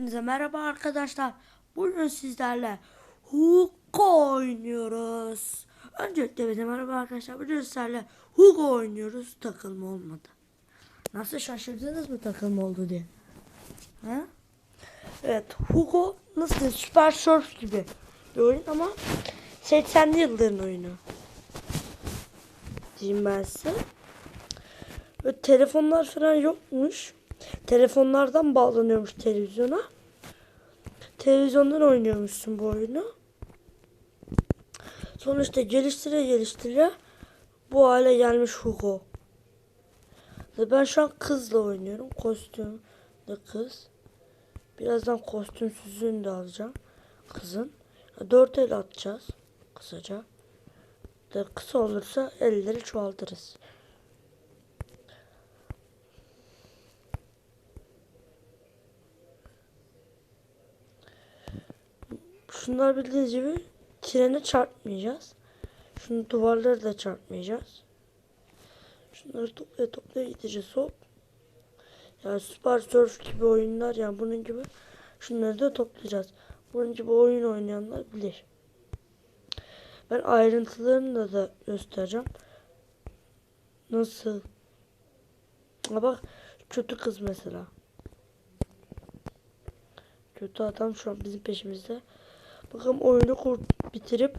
Hepinize merhaba arkadaşlar. Bugün sizlerle Hugo oynuyoruz. Öncelikle bize merhaba arkadaşlar. Bugün sizlerle Hugo oynuyoruz. Takılma olmadı. Nasıl şaşırdınız mı takılma oldu diye? Ha? Evet Hugo nasıl Super Surf gibi bir oyun ama 80'li yılların oyunu. Diyeyim ben size. Ve telefonlar falan yokmuş. Telefonlardan bağlanıyormuş televizyona. Televizyondan oynuyormuşsun bu oyunu. Sonuçta geliştire geliştire bu hale gelmiş Hugo. Ve ben şu an kızla oynuyorum. Kostüm de kız. Birazdan kostümsüzlüğünü de alacağım. Kızın. Dört el atacağız. Kısaca. De kısa olursa elleri çoğaltırız. Şunlar bildiğiniz gibi trene çarpmayacağız. Şunu duvarları da çarpmayacağız. Şunları toplaya toplaya gideceğiz hop. Yani Super Surf gibi oyunlar yani bunun gibi şunları da toplayacağız. Bunun gibi oyun oynayanlar bilir. Ben ayrıntılarını da, da göstereceğim. Nasıl? Ha bak kötü kız mesela. Kötü adam şu an bizim peşimizde. Bakalım oyunu kurt bitirip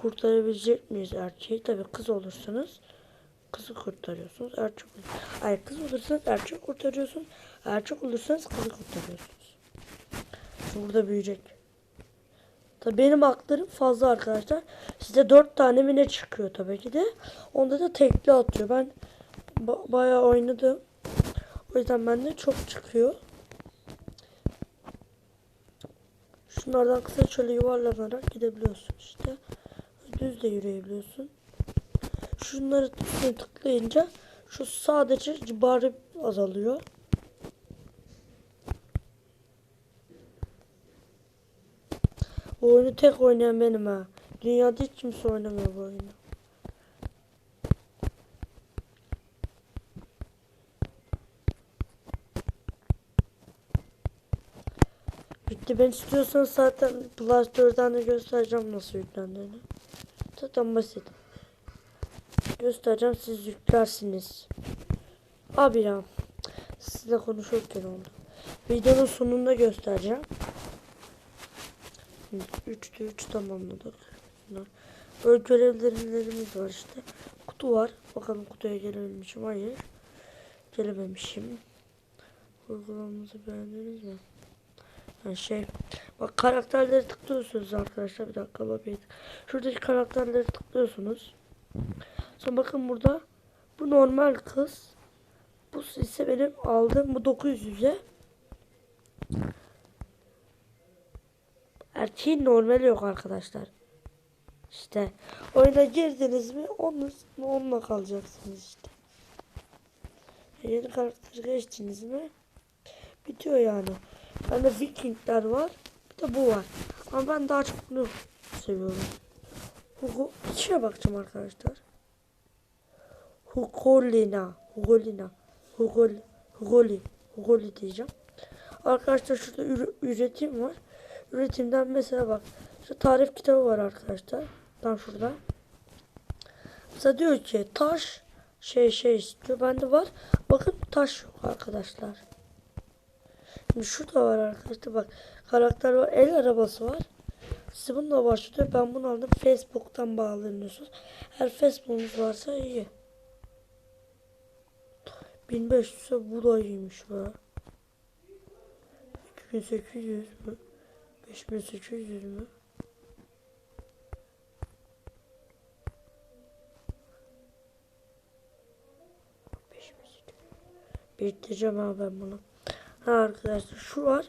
kurtarabilecek miyiz erkeği? Tabii kız olursanız kızı kurtarıyorsunuz. Erkek Hayır kız olursanız erkek kurtarıyorsunuz. Erkek olursanız kızı kurtarıyorsunuz. Burada büyüyecek. Tabii benim haklarım fazla arkadaşlar. Size dört tane mi ne çıkıyor tabii ki de. Onda da tekli atıyor. Ben ba bayağı oynadım. O yüzden bende çok çıkıyor. Şunlardan kısa şöyle yuvarlanarak gidebiliyorsun işte. Düz de yürüyebiliyorsun. Şunları tıklayınca şu sadece cibarı azalıyor. Bu oyunu tek oynayan benim ha. Dünyada hiç kimse oynamıyor bu oyunu. Bitti ben istiyorsanız zaten 4'den de göstereceğim nasıl yüklendiğini. Zaten basit. Göstereceğim siz yüklersiniz. Abi ya. Sizle konuşurken oldu. Videonun sonunda göstereceğim. 3'te 3 tamamladık. Böyle görevlerimiz var işte. Kutu var. Bakalım kutuya gelebilmişim. Hayır. Gelememişim. Uygulamamızı beğendiniz mi? Yani şey bak karakterleri tıklıyorsunuz arkadaşlar bir dakika bakayım. Şuradaki karakterleri tıklıyorsunuz. Sonra bakın burada bu normal kız. Bu ise benim aldığım bu 900'e. Erkeğin normali yok arkadaşlar. İşte oyuna girdiniz mi onunla, onunla kalacaksınız işte. Yeni karakter geçtiniz mi bitiyor yani. Bende Vikingler var. Bir de bu var. Ama ben daha çok bunu seviyorum. Hugo içine bakacağım arkadaşlar. Hugolina. Hugolina. Hugoli. Hugoli. Hugoli diyeceğim. Arkadaşlar şurada ür üretim var. Üretimden mesela bak. Şu tarif kitabı var arkadaşlar. Tam şurada. Mesela diyor ki taş şey şey istiyor. Bende var. Bakın taş yok arkadaşlar. Şimdi şurada var arkadaşlar bak karakter var el arabası var. Size bununla başlıyor. Ben bunu aldım. Facebook'tan bağlanıyorsunuz. Her Facebook'unuz varsa iyi. 1500 bu da iyiymiş be. 2800 mü? 5800 mü? Bitireceğim abi ben bunu. Ha arkadaşlar şu var.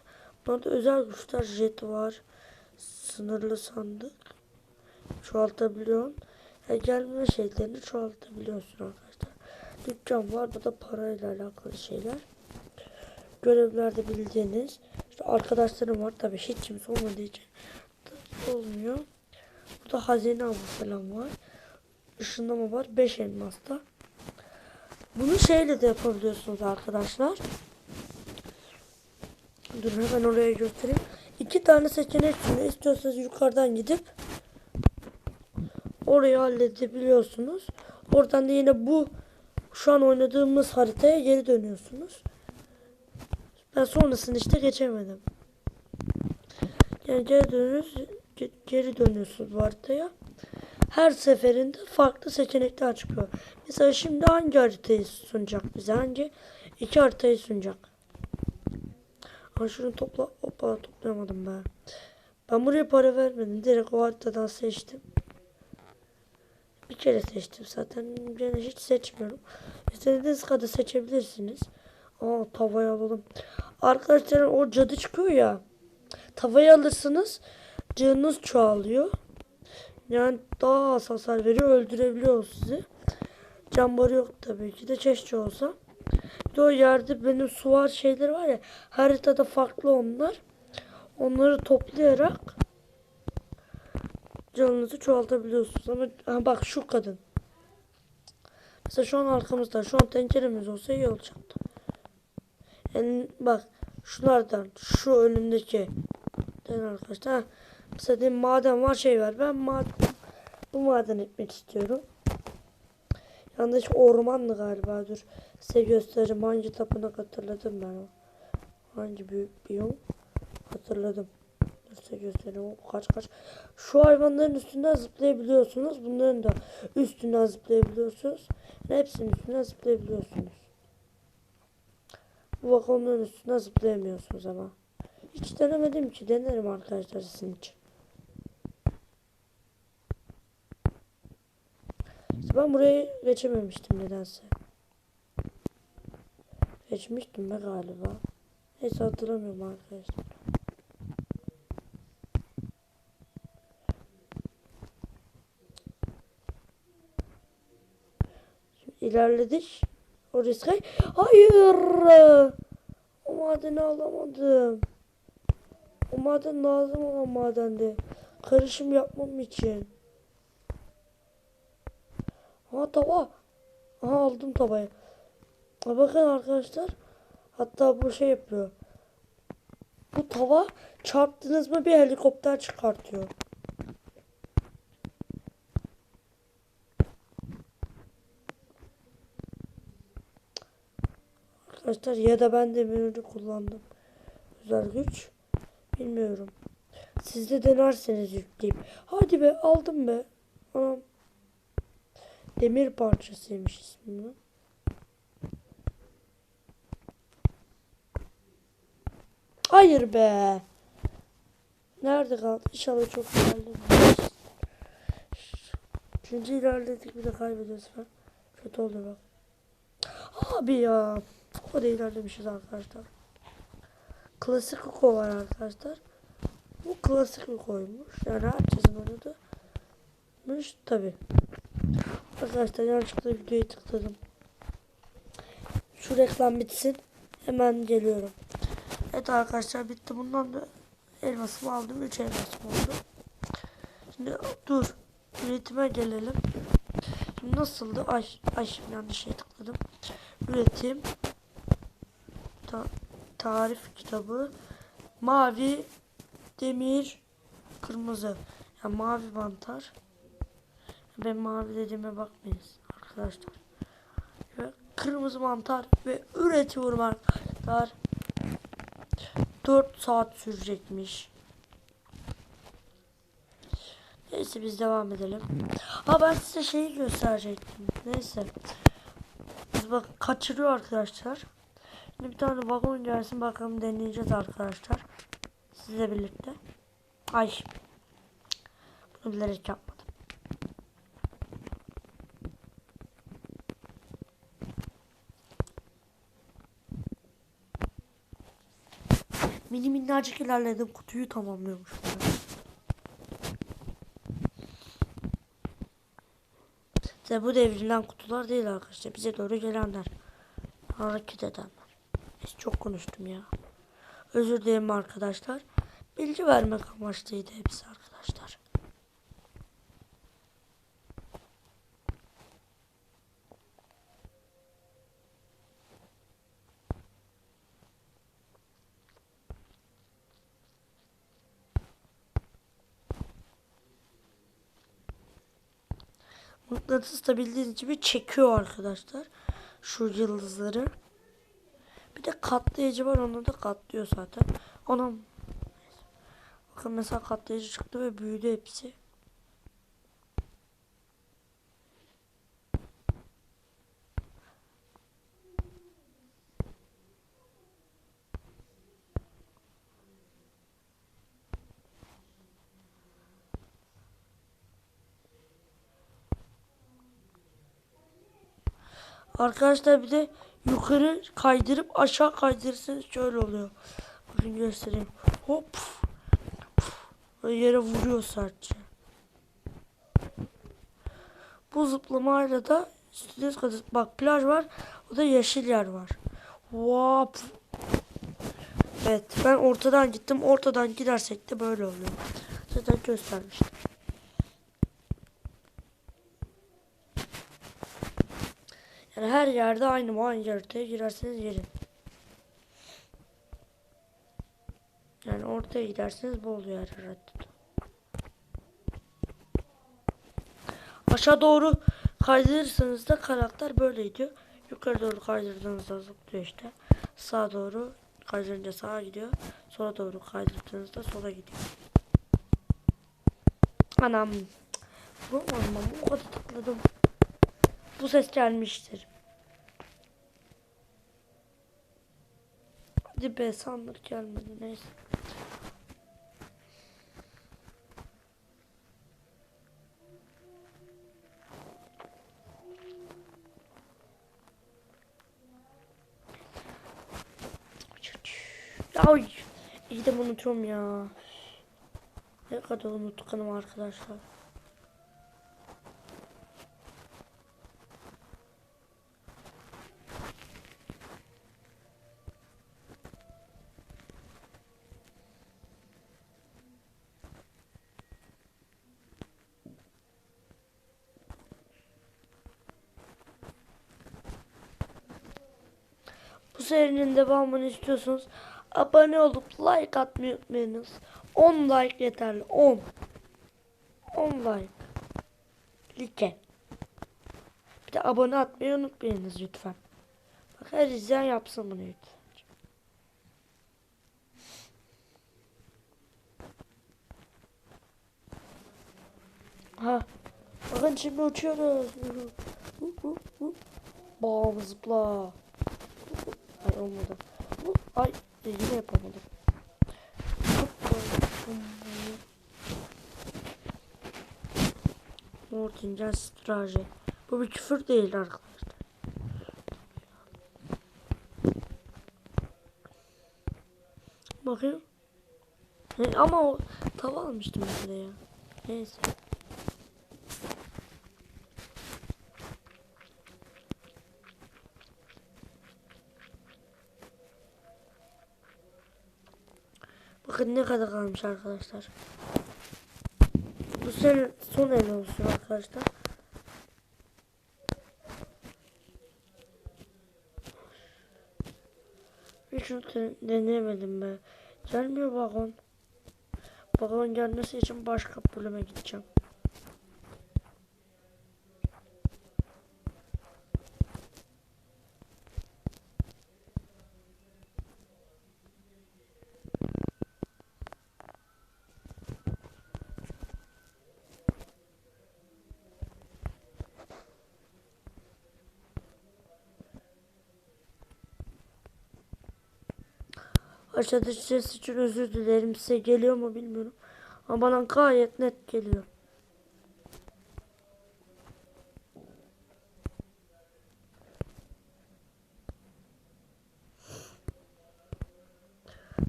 Bunda özel güçler jet var. Sınırlı sandık. Çoğaltabiliyorsun. Yani gelme şeylerini çoğaltabiliyorsun arkadaşlar. Dükkan var. Bu da parayla alakalı şeyler. Görevlerde bildiğiniz. İşte arkadaşlarım var. Tabi hiç kimse olmadığı için olmuyor. Burada hazine avı falan var. Işınlama var. 5 elmasla. Bunu şeyle de yapabiliyorsunuz arkadaşlar. Dur hemen oraya göstereyim. İki tane seçenek sunuyor. İstiyorsanız yukarıdan gidip orayı halledebiliyorsunuz. Oradan da yine bu şu an oynadığımız haritaya geri dönüyorsunuz. Ben sonrasını işte geçemedim. Yani geri dönüyorsunuz, ge- geri dönüyorsunuz bu haritaya. Her seferinde farklı seçenekler çıkıyor. Mesela şimdi hangi haritayı sunacak bize? Hangi iki haritayı sunacak? Ha şunu topla. Hoppa toplayamadım ben. Ben buraya para vermedim. Direkt o haritadan seçtim. Bir kere seçtim zaten. Yani hiç seçmiyorum. İstediğiniz kadar seçebilirsiniz. Aa tavayı alalım. Arkadaşlar o cadı çıkıyor ya. Tavayı alırsınız. Canınız çoğalıyor. Yani daha az hasar veriyor. Öldürebiliyor sizi. Can barı yok tabii ki de. Keşke olsa. O yerde benim suvar şeyleri var ya. Haritada farklı onlar. Onları toplayarak canınızı çoğaltabiliyorsunuz. Ama ha bak şu kadın. Mesela şu an arkamızda. Şu an tenceremiz olsa iyi olacaktı. Yani bak şunlardan şu önündeki den arkadaşlar. Mesela maden var şey var. Ben maden bu maden etmek istiyorum. Yanlış ormanlı galiba dur. Size göstereceğim hangi tapınak hatırladım ben. Hangi büyük biyom hatırladım. Dur size göstereyim kaç kaç. Şu hayvanların üstünden zıplayabiliyorsunuz. Bunların da üstünden zıplayabiliyorsunuz. Hepsinin üstünden zıplayabiliyorsunuz. Bu vagonların üstünden zıplayamıyorsunuz ama. Hiç denemedim ki. Denerim arkadaşlar sizin için. Ben burayı geçememiştim nedense. Geçmiştim be galiba. Neyse hatırlamıyorum arkadaşlar. Şimdi ilerledik. O riske... Hayır! O madeni alamadım. O maden lazım olan madendi. Karışım yapmam için. Ha tava. Aha aldım tavayı. Bakın arkadaşlar. Hatta bu şey yapıyor. Bu tava çarptınız mı bir helikopter çıkartıyor. Arkadaşlar ya da ben de menüde kullandım. Özel güç. Bilmiyorum. Siz de denerseniz yükleyip. Hadi be aldım be. Anam. Demir parçasıymış ismi. Hayır be. Nerede kaldı? İnşallah çok ilerledim. Üçüncü ilerledik bir de kaybediyoruz ben. Kötü oldu bak. Abi ya. O da ilerlemişiz arkadaşlar. Klasik Uko var arkadaşlar. Bu klasik Uko'ymuş. Yani herkesin oynadığı. Mış tabi. Arkadaşlar yanlışlıkla videoyu tıkladım. Şu reklam bitsin. Hemen geliyorum. Evet arkadaşlar bitti. Bundan da elmasımı aldım. 3 elmasım oldu. Şimdi dur. Üretime gelelim. Şimdi nasıldı? Ay, ay şimdi yanlış şey tıkladım. Üretim. Ta tarif kitabı. Mavi, demir, kırmızı. Yani mavi mantar. Ben mavi dediğime bakmayız arkadaşlar. Kırmızı mantar ve üretiyorum arkadaşlar. 4 saat sürecekmiş. Neyse biz devam edelim. Ha ben size şeyi gösterecektim. Neyse. Biz bak kaçırıyor arkadaşlar. Şimdi bir tane vagon gelsin bakalım deneyeceğiz arkadaşlar. Sizle birlikte. Ay. Bunu bilerek yapmadım. Minnacık ilerledim. Kutuyu tamamlıyormuş. İşte bu devrilen kutular değil arkadaşlar. Bize doğru gelenler. Hareket edenler. Biz çok konuştum ya. Özür dilerim arkadaşlar. Bilgi vermek amaçlıydı hepsi arkadaşlar. Mıknatıs da bildiğiniz gibi çekiyor arkadaşlar. Şu yıldızları. Bir de katlayıcı var onu da katlıyor zaten. Ona Bakın mesela katlayıcı çıktı ve büyüdü hepsi. Arkadaşlar bir de yukarı kaydırıp aşağı kaydırırsanız şöyle oluyor. Bakın göstereyim. Hop. Ve yere vuruyor sertçe. Bu zıplamayla da istediğiniz kadar bak plaj var. O da yeşil yer var. Vap. Evet ben ortadan gittim. Ortadan gidersek de böyle oluyor. Zaten göstermiştim. Yani her yerde aynı haritaya girerseniz girin. Yani ortaya giderseniz bu oluyor her harita. Aşağı doğru kaydırırsanız da karakter böyle gidiyor. Yukarı doğru kaydırdığınızda zıplıyor işte. Sağa doğru kaydırınca sağa gidiyor. Sola doğru kaydırdığınızda sola gidiyor. Anam. Bu anam o kadar tıkladım. Bu ses gelmiştir. Hadi be sandık gelmedi neyse. Ay, iyi de unutuyorum ya. Ne kadar unutkanım arkadaşlar. Bu serinin devamını istiyorsanız abone olup like atmayı unutmayınız. 10 like yeterli. 10. 10 like. Like. Bir de abone atmayı unutmayınız lütfen. Bak her izleyen yapsın bunu lütfen. Ha. Bakın şimdi uçuyoruz. Bam zıpla. Ay olmadı. Ay e, yine yapamadım. Mortingen straje. Bu bir küfür değil arkadaşlar. Bakayım. He, ama o tava almıştım mesela ya. Neyse. Bakın ne kadar kalmış arkadaşlar. Bu sene son el olsun arkadaşlar. Şunu de- deneyemedim be. Gelmiyor vagon. Vagon gelmesi için başka bölüme gideceğim. Aşağıda ses için özür dilerim. Size geliyor mu bilmiyorum. Ama bana gayet net geliyor.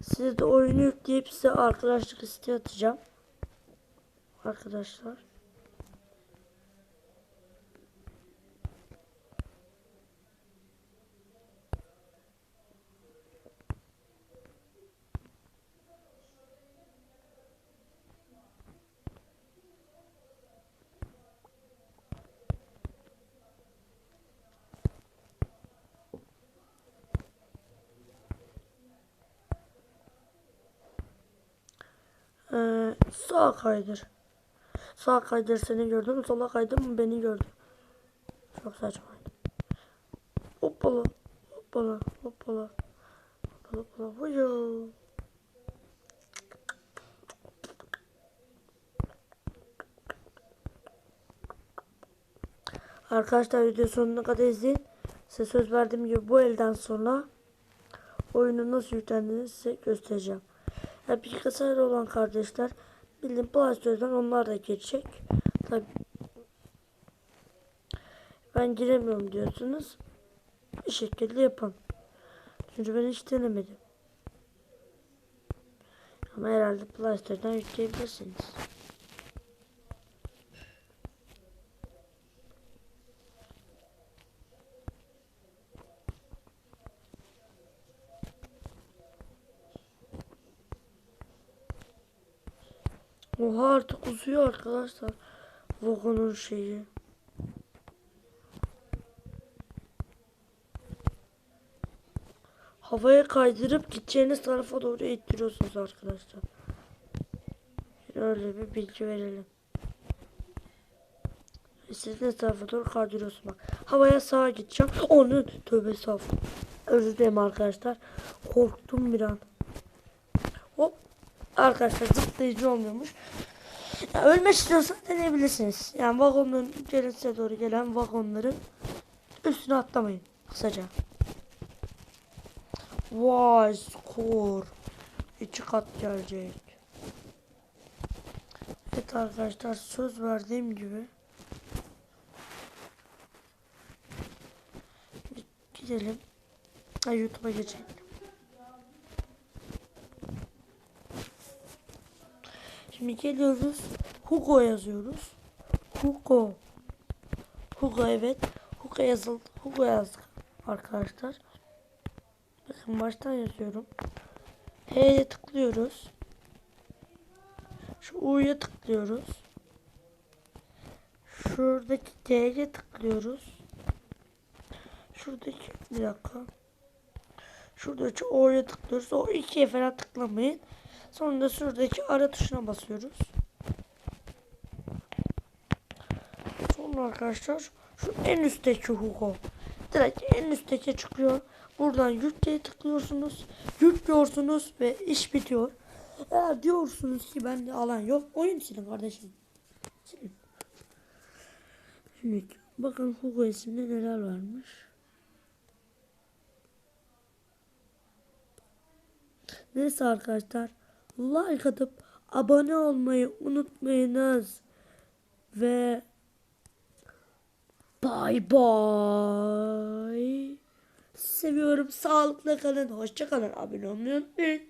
Size de oyunu yükleyip size arkadaşlık isteği atacağım. Arkadaşlar. Ee, sağa kaydır. Sağ kaydır seni gördüm. Sola kaydım mı beni gördü. Çok saçmaydı. Hoppala. Hoppala. Hoppala. Hoppala. Hoppala. Vuyo. Arkadaşlar video sonuna kadar izleyin. Size söz verdiğim gibi bu elden sonra oyunu nasıl yüklendiğini size göstereceğim. Yani bilgisayar olan kardeşler bildiğim Play Store'dan onlar da geçecek. Tabi ben giremiyorum diyorsunuz. Bir şekilde yapın. Çünkü ben hiç denemedim. Ama herhalde Play Store'dan yükleyebilirsiniz. Oha artık uzuyor arkadaşlar. Vagonun şeyi. Havaya kaydırıp gideceğiniz tarafa doğru ittiriyorsunuz arkadaşlar. Öyle bir bilgi verelim. İstediğiniz tarafa doğru kaydırıyorsun bak. Havaya sağa gideceğim. Onun tövbe estağfurullah. Özür dilerim arkadaşlar. Korktum bir an. Hop. Arkadaşlar zıplayıcı olmuyormuş. Ölmek istiyorsan deneyebilirsiniz. Yani vagonların içerisine doğru gelen vagonların üstüne atlamayın. Kısaca. Vay skor. İki kat gelecek. Evet arkadaşlar söz verdiğim gibi. Gidelim. YouTube'a geçelim. Şimdi geliyoruz. Hugo yazıyoruz. Hugo. Hugo evet. Hugo yazıldı. Hugo yazdık arkadaşlar. Bakın baştan yazıyorum. H'ye tıklıyoruz. Şu U'ya tıklıyoruz. Şuradaki G'ye tıklıyoruz. Şuradaki bir dakika. Şuradaki O'ya tıklıyoruz. O ikiye falan tıklamayın. Sonra da şuradaki ara tuşuna basıyoruz. Sonra arkadaşlar şu en üstteki Hugo. Direkt en üstteki çıkıyor. Buradan yükleye tıklıyorsunuz. Yüklüyorsunuz ve iş bitiyor. Eğer diyorsunuz ki bende alan yok. Oyun silin kardeşim. Silin. Şimdi bakın Hugo isimde neler varmış. Neyse arkadaşlar like atıp abone olmayı unutmayınız. Ve bye bye. Seviyorum. Sağlıkla kalın. Hoşça kalın. Abone olmayı unutmayın.